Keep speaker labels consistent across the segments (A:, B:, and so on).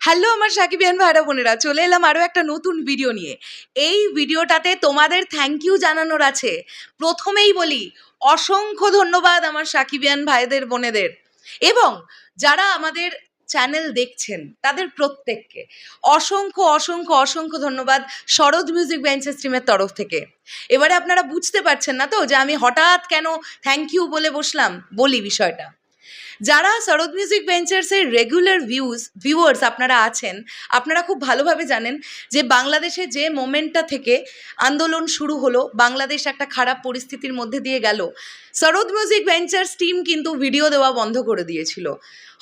A: Hello আমার সাকিবিয়ান ভাইরা, বোনেরা, চলে এলাম আরও একটা নতুন ভিডিও নিয়ে। এই ভিডিওটাতে তোমাদের থ্যাংক ইউ জানানোর আছে। প্রথমেই বলি, অসংখ্য ধন্যবাদ আমার সাকিবিয়ান ভাইদের, বোনেদের। এবং যারা আমাদের চ্যানেল দেখছেন, তাদের প্রত্যেককে অসংখ্য অসংখ্য অসংখ্য ধন্যবাদ শরৎ মিউজিক বেঞ্চেস টিমের তরফ থেকে। এবারে আপনারা বুঝতে পারছেন না তো, যে আমি হঠাৎ কেন থ্যাংক ইউ বলে বসলাম? বলি বিষয়টা। যারা শরৎ মিউজিক ভেঞ্চার্সের রেগুলার ভিউজ ভিউয়ার্স আপনারা আছেন, আপনারা খুব ভালোভাবে জানেন যে বাংলাদেশে যে মোমেন্টটা থেকে আন্দোলন শুরু হলো, বাংলাদেশ একটা খারাপ পরিস্থিতির মধ্যে দিয়ে গেল। শরৎ মিউজিক ভেঞ্চার্স টিম কিন্তু ভিডিও দেওয়া বন্ধ করে দিয়েছিল।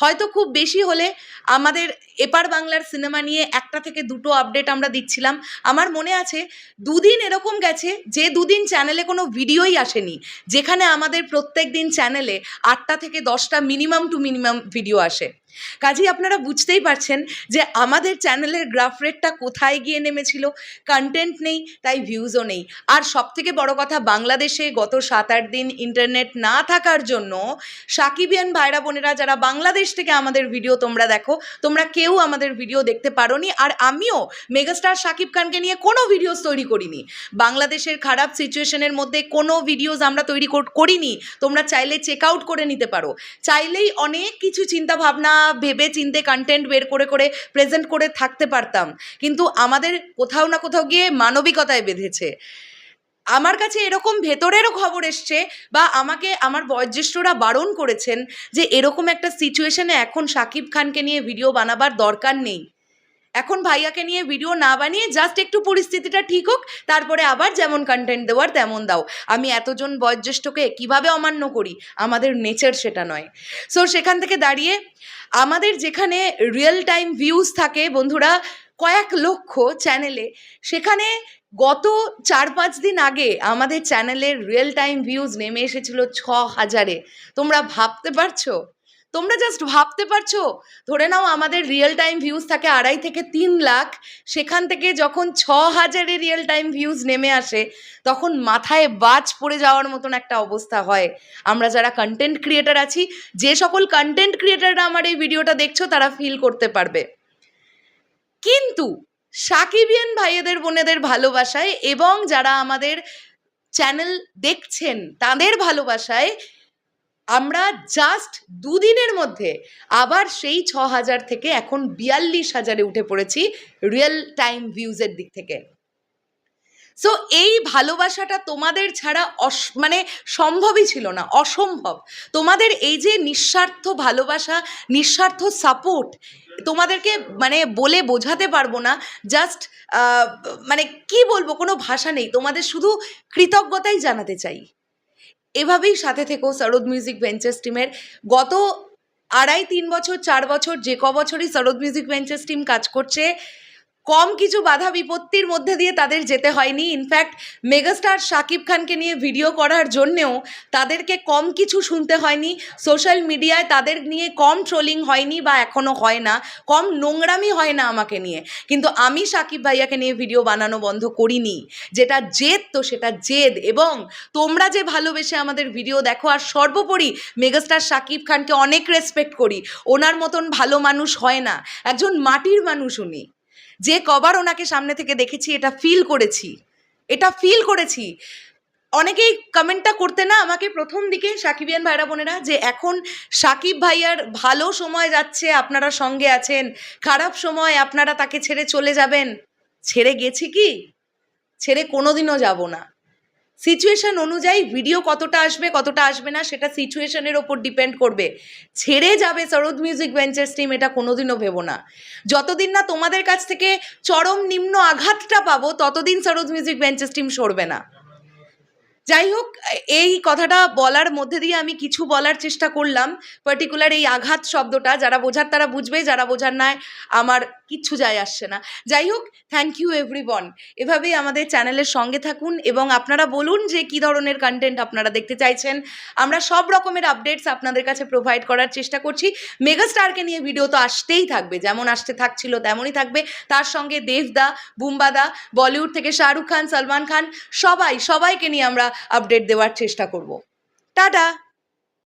A: হয়তো খুব বেশি হলে আমাদের এপার বাংলার সিনেমা নিয়ে একটা থেকে দুটো আপডেট আমরা দিচ্ছিলাম। আমার মনে আছে, দুদিন এরকম গেছে যে দুদিন চ্যানেলে কোনো ভিডিওই আসেনি, যেখানে আমাদের প্রত্যেক দিন চ্যানেলে আটটা থেকে দশটা মিনিমাম টু মিনিমাম ভিডিও আসে। কাজেই আপনারা বুঝতেই পারছেন যে আমাদের চ্যানেলের গ্রাফ রেটটা কোথায় গিয়ে নেমেছিল। কন্টেন্ট নেই, তাই ভিউজও নেই। আর সব থেকে বড় কথা, বাংলাদেশে গত সাত আট দিন ইন্টারনেট না থাকার জন্য সাকিবিয়ান ভাইরা বোনেরা যারা বাংলাদেশ থেকে আমাদের ভিডিও তোমরা দেখো, তোমরা কেউ আমাদের ভিডিও দেখতে পারোনি। আর আমিও মেগাস্টার সাকিব খানকে নিয়ে কোনো ভিডিওস তৈরি করিনি। বাংলাদেশের খারাপ সিচুয়েশনের মধ্যে কোনো ভিডিওস আমরা তৈরি কর- করিনি। তোমরা চাইলে চেক আউট করে নিতে পারো। চাইলেই অনেক কিছু চিন্তা ভাবনা ভেবে চিনতে কন্টেন্ট বের করে করে প্রেজেন্ট করে থাকতে পারতাম। কিন্তু আমাদের কোথাও না কোথাও গিয়ে মানবিকতায় বেঁধেছে। আমার কাছে এরকম ভেতরেরও খবর এসছে বা আমাকে, আমার বয়োজ্যেষ্ঠরা বারণ করেছেন যে এরকম একটা সিচুয়েশনে এখন সাকিব খানকে নিয়ে ভিডিও বানাবার দরকার নেই। এখন ভাইয়াকে নিয়ে ভিডিও না বানিয়ে জাস্ট একটু পরিস্থিতিটা ঠিক হোক, তারপরে আবার যেমন কন্টেন্ট দেওয়ার তেমন দাও। আমি এতজন বয়োজ্যেষ্ঠকে কীভাবে অমান্য করি? আমাদের নেচার সেটা নয়। সো সেখান থেকে দাঁড়িয়ে আমাদের যেখানে রিয়েল টাইম ভিউজ থাকে বন্ধুরা, কয়েক লক্ষ চ্যানেলে সেখানে গত চার পাঁচ দিন আগে আমাদের চ্যানেলের রিয়েল টাইম ভিউজ নেমে এসেছিল ছ হাজারে। তোমরা ভাবতে পারছ? তোমরা জাস্ট ভাবতে পারছ? ধরে নাও আমাদের রিয়েল টাইম ভিউজ থাকে আড়াই থেকে তিন লাখ। সেখান থেকে যখন ছ হাজারে রিয়েল টাইম ভিউজ নেমে আসে, তখন মাথায় বাজ পড়ে যাওয়ার মতন একটা অবস্থা হয়। আমরা যারা কন্টেন্ট ক্রিয়েটার আছি, যে সকল কন্টেন্ট ক্রিয়েটাররা আমার এই ভিডিওটা দেখছ, তারা ফিল করতে পারবে। কিন্তু সাকিবিয়ান ভাইয়েদের, বোনেদের ভালোবাসায় এবং যারা আমাদের চ্যানেল দেখছেন, তাদের ভালোবাসায় আমরা জাস্ট দুদিনের মধ্যে আবার সেই ছ হাজার থেকে এখন বিয়াল্লিশ হাজারে উঠে পড়েছি রিয়েল টাইম ভিউজের দিক থেকে। সো এই ভালোবাসাটা তোমাদের ছাড়া অস মানে সম্ভবই ছিল না, অসম্ভব। তোমাদের এই যে নিঃস্বার্থ ভালোবাসা, নিঃস্বার্থ সাপোর্ট তোমাদেরকে মানে বলে বোঝাতে পারব না জাস্ট মানে কি বলব, কোনো ভাষা নেই। তোমাদের শুধু কৃতজ্ঞতাই জানাতে চাই। এভাবেই সাথে থেকেও সরোদ মিউজিক ভেঞ্চার্স টিমের গত আড়াই, তিন বছর, চার বছর, যে ক বছরই সরোদ মিউজিক ভেঞ্চার্স টিম কাজ করছে কম কিছু বাধা বিপত্তির মধ্যে দিয়ে তাদের যেতে হয়নি। ইনফ্যাক্ট মেগাস্টার শাকিব খানকে নিয়ে ভিডিও করার জন্যেও তাদেরকে কম কিছু শুনতে হয়নি। সোশ্যাল মিডিয়ায় তাদের নিয়ে কম ট্রোলিং হয়নি বা এখনও হয় না। কম নোংরামি হয় না আমাকে নিয়ে। কিন্তু আমি সাকিব ভাইয়াকে নিয়ে ভিডিও বানানো বন্ধ করিনি। যেটা জেদ তো সেটা জেদ। এবং তোমরা যে ভালোবেসে আমাদের ভিডিও দেখো, আর সর্বোপরি মেগাস্টার শাকিব খানকে অনেক রেসপেক্ট করি। ওনার মতন ভালো মানুষ হয় না। একজন মাটির মানুষ উনি। যে কবার ওনাকে সামনে থেকে দেখেছি, এটা ফিল করেছি। এটা ফিল করেছি। অনেকেই কমেন্টটা করতে না আমাকে প্রথম দিকে সাকিবিয়ান ভাইরা বোনেরা, যে এখন সাকিব ভাইয়ার ভালো সময় যাচ্ছে, আপনারা সঙ্গে আছেন। খারাপ সময় আপনারা তাকে ছেড়ে চলে যাবেন। ছেড়ে গেছি কি? ছেড়ে কোনোদিনও যাব না। সিচুয়েশন অনুযায়ী ভিডিও কতটা আসবে কতটা আসবে না, সেটা সিচুয়েশনের ওপর ডিপেন্ড করবে। ছেড়ে যাবে সরোদ মিউজিক ভেঞ্চার্স টিম এটা কোনোদিনও ভেবো না। যতদিন না তোমাদের কাছ থেকে চরম নিম্ন আঘাতটা পাবো, ততদিন সরদ মিউজিক ভেঞ্চার্স টিম সরবে না। যাই হোক এই কথাটা বলার মধ্যে দিয়ে আমি কিছু বলার চেষ্টা করলাম। পার্টিকুলার এই আঘাত শব্দটা, যারা বোঝার তারা বুঝবে, যারা বোঝার নয় আমার কিচ্ছু যায় আসছে না। যাই হোক থ্যাংক ইউ এভরিওয়ান এভাবেই আমাদের চ্যানেলের সঙ্গে থাকুন এবং আপনারা বলুন যে কী ধরনের কন্টেন্ট আপনারা দেখতে চাইছেন। আমরা সব রকমের আপডেটস আপনাদের কাছে প্রোভাইড করার চেষ্টা করছি। মেগাস্টারকে নিয়ে ভিডিও তো আসতেই থাকবে, যেমন আসতে থাকছিল তেমনই থাকবে। তার সঙ্গে দেবদা, বুম্বাদা বলিউড থেকে শাহরুখ খান, সলমান খান, সবাই, সবাইকে নিয়ে আমরা আপডেট দেওয়ার চেষ্টা করব। টাটা!